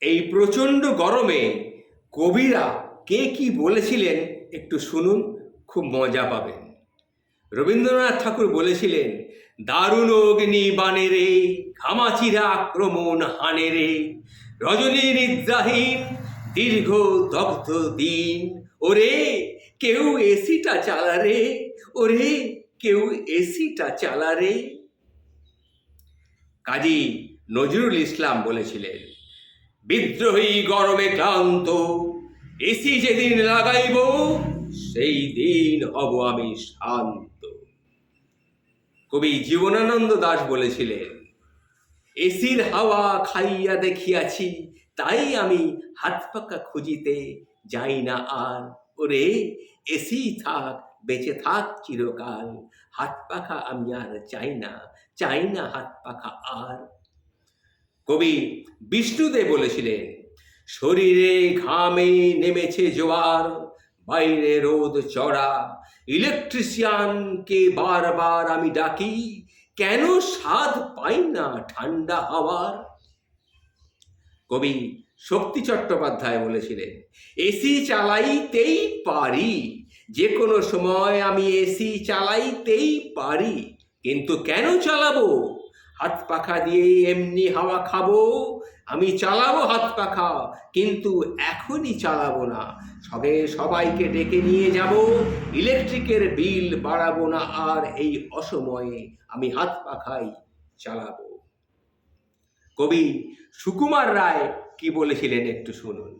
এই প্রচণ্ড গরমে কবিরা কে কি বলেছিলেন একটু শুনুন, খুব মজা পাবেন। রবীন্দ্রনাথ ঠাকুর বলেছিলেন, দারুণ অগ্নি বানে রে, ঘামাচিরা আক্রমণ হানে রে। রজনী নিদ্রাহীন, দীর্ঘ দগ্ধ দিন। ওরে, কেউ এসিটা চালা রে, ওরে, কেউ এসিটা চালা রে। কাজী নজরুল ইসলাম বলেছিলেন বিদ্রোহী গরমে ক্লান্ত। এসি যেদিন লাগাইব, সেই দিন হব আমি শান্ত। কবি জীবনানন্দ দাস বলেছিলেন, এসির হাওয়া খাইয়া দেখিয়াছি, তাই আমি হাত পাকা খুঁজিতে যাই না আর। ওরে এসি থাক, বেঁচে থাক চিরকাল। হাত পাখা আমি আর চাই না চাই না হাত পাখা আর। কবি বিষ্ণুদেব বলেছিলেন, শরীরে ঘামে নেমেছে জোয়ার, বাইরে রোদ চড়া। ইলেকট্রিশিয়ানকে বারবার আমি ডাকি, কেন স্বাদ পাই না ঠান্ডা হাওয়ার? কবি শক্তি চট্টোপাধ্যায় বলেছিলেন, এসি চালাইতেই পারি যে কোনো সময় আমি এসি চালাইতেই পারি, কিন্তু কেন চালাবো? হাত পাখা দিয়ে এমনি হাওয়া খাব। আমি চালাবো হাত পাখা, কিন্তু এখনই চালাবো না। সবে সবাইকে ডেকে নিয়ে যাব, ইলেকট্রিকের বিল বাড়াবো না, আর এই অসময়ে আমি হাত পাখাই চালাবো। কবি সুকুমার রায় কি বলেছিলেন একটু শুনুন।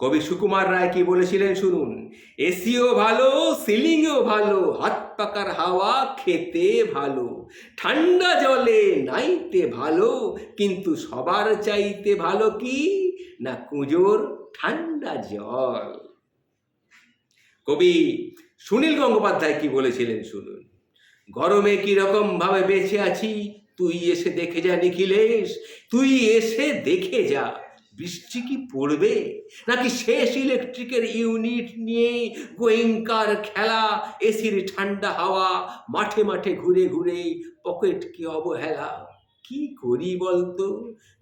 কবি সুকুমার রায় কি বলেছিলেন শুনুন? এসিও ভালো, সিলিংও ভালো, হাত পাকার হাওয়া খেতে ভালো, ঠান্ডা জলে নাইতে ভালো, কিন্তু সবার চাইতে ভালো কি? না কুঁজোর ঠান্ডা জল। কবি সুনীল গঙ্গোপাধ্যায় কি বলেছিলেন শুনুন? গরমে কীরকম ভাবে বেঁচে আছি? তুই এসে দেখে যা নিখিলেশ, তুই এসে দেখে যা। বৃষ্টি কি পড়বে? নাকি শেষ ইলেকট্রিকের ইউনিট নিয়ে গোয়েঙ্কার খেলা, এসির ঠান্ডা হাওয়া, মাঠে মাঠে ঘুরে ঘুরে পকেট কি অবহেলা? কি করি বলতো?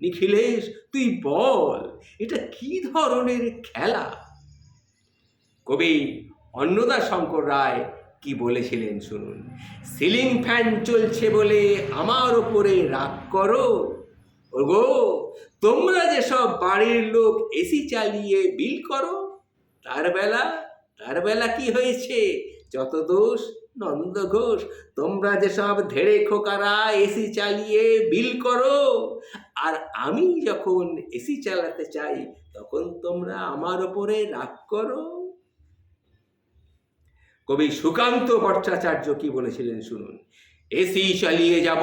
নিখিলেশ, তুই বল, এটা কি ধরনের খেলা? কবি অন্নদা শঙ্কর রায় কি বলেছিলেন শুনুন, সিলিং ফ্যান চলছে বলে আমার ওপরে রাগ করো। ওগো, তোমরা যেসব বাড়ির লোক এসি চালিয়ে বিল করো, তার বেলা তার বেলা কি হয়েছে? যত দোষ, নন্দ ঘোষ, তোমরা যেসব ধেড়ে খোকারা এসি চালিয়ে বিল করো, আর আমি যখন এসি চালাতে চাই, তখন তোমরা আমার ওপরে রাগ করো। কবি সুকান্ত ভট্টাচার্য কি বলেছিলেন শুনুন? এসি চালিয়ে যাব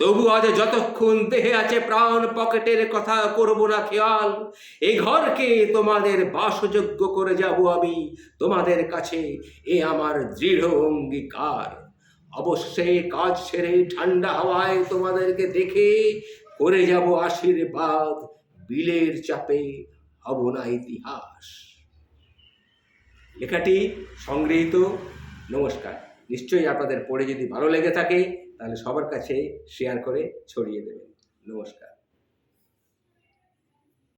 তবু আজ যতক্ষণ দেহে আছে প্রাণ, পকেটের কথা করব না খেয়াল। এ ঘরকে তোমাদের বাসযোগ্য করে যাব আমি। তোমাদের কাছে এ আমার দৃঢ় অঙ্গীকার। অবশ্যই কাজ সেরে ঠান্ডা হাওয়ায় তোমাদেরকে দেখে করে যাব আশীর্বাদ। বিলের চাপে হব না ইতিহাস। লেখাটি সংগৃহীত। নমস্কার। নিশ্চয়ই আপনাদের পড়ে যদি ভালো লেগে থাকে তাহলে সবার কাছে শেয়ার করে ছড়িয়ে দেবেন। নমস্কার।